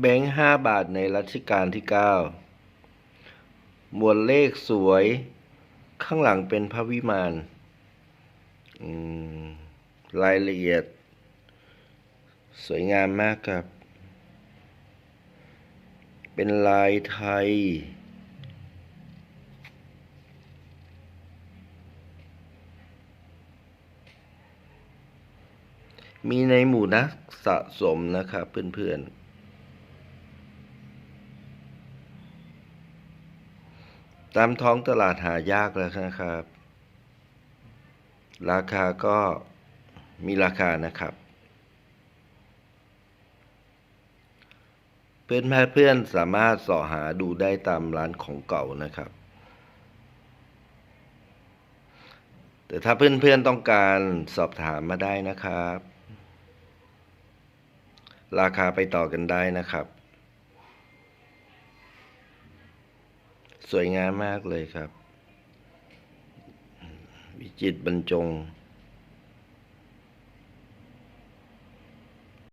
แบงค์ห้าบาทในรัชกาลที่เก้าหมวดเลขสวย ข้างหลังเป็นพระวิมานรายละเอียด สวยงามมากครับ เป็นลายไทย มีในหมู่นักสะสมนะครับเพื่อนๆ ตามท้องตลาดหายากแล้วนะครับ ราคาก็มีราคานะครับ เพื่อนเพื่อนสามารถสาะหาดูได้ตามร้านของเก่านะครับ แต่ถ้าเพื่อนๆต้องการสอบถามมาได้นะครับ ราคาไปต่อกันได้นะครับ สวยงามมากเลยครับ วิจิตบรรจง